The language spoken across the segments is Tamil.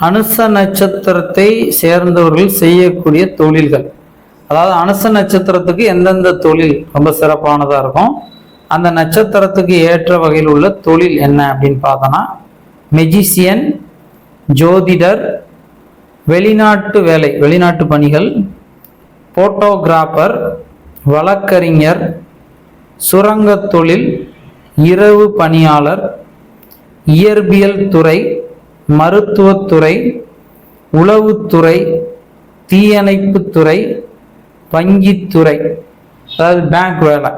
அனுச நட்சத்திரத்தை சேர்ந்தவர்கள் செய்யக்கூடிய தொழில்கள். அதாவது அனுச நட்சத்திரத்துக்கு எந்தெந்த தொழில் ரொம்ப சிறப்பானதாக இருக்கும்? அந்த நட்சத்திரத்துக்கு ஏற்ற வகையில் உள்ள தொழில் என்ன அப்படின்னு பார்த்தோன்னா மெஜிசியன் ஜோதிடர் வெளிநாட்டு வேலை வெளிநாட்டு பணிகள் போட்டோகிராஃபர் வழக்கறிஞர் சுரங்கத் தொழில் இரவு பணியாளர் இயற்பியல் துறை மருத்துவத்துறை உளவுத்துறை தீயணைப்புத்துறை வங்கித்துறை அதாவது பேங்க் வேலை.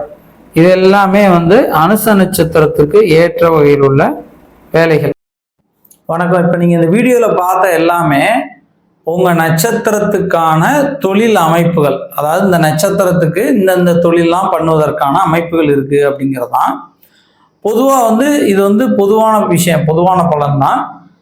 இது எல்லாமே வந்து அனுச நட்சத்திரத்துக்கு ஏற்ற வகையில் உள்ள வேலைகள். வணக்கம். இப்போ நீங்கள் இந்த வீடியோவில் பார்த்த எல்லாமே உங்கள் நட்சத்திரத்துக்கான தொழில் அமைப்புகள். அதாவது இந்த நட்சத்திரத்துக்கு இந்தந்த தொழிலெலாம் பண்ணுவதற்கான அமைப்புகள் இருக்குது அப்படிங்கிறது தான் பொதுவாக வந்து இது வந்து பொதுவான விஷயம் பொதுவான பலன் தான்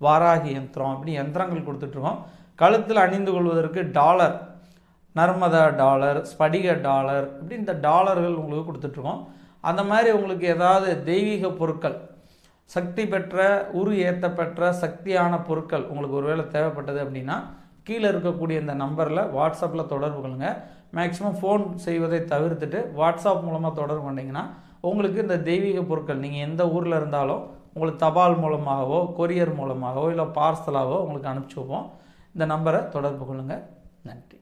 வாராகி யந்திரம் இப்படி யந்திரங்கள் கொடுத்துட்ருக்கோம். கழுத்தில் அணிந்து கொள்வதற்கு டாலர் நர்மதா டாலர் ஸ்படிக டாலர் இப்படி இந்த டாலர்கள் உங்களுக்கு கொடுத்துட்ருக்கோம். அந்த மாதிரி உங்களுக்கு ஏதாவது தெய்வீக பொருட்கள் சக்தி பெற்ற உரு ஏற்ற பெற்ற சக்தியான பொருட்கள் உங்களுக்கு ஒருவேளை தேவைப்பட்டது அப்படின்னா கீழே இருக்கக்கூடிய இந்த நம்பரில் வாட்ஸ்அப்பில் தொடர்பு கொள்ளுங்கள் மேக்ஸிமம் ஃபோன் செய்வதை தவிர்த்துட்டு வாட்ஸ்அப் மூலமாக தொடர்பு கொண்டீங்கன்னா உங்களுக்கு இந்த தெய்வீக பொருட்கள் நீங்கள் எந்த ஊரில் இருந்தாலும் உங்களுக்கு தபால் மூலமாகவோ கொரியர் மூலமாகவோ இல்லை பார்சலாகவோ உங்களுக்கு அனுப்பிச்சி வைப்போம். இந்த நம்பரை தொடர்பு கொள்ளுங்கள் நன்றி.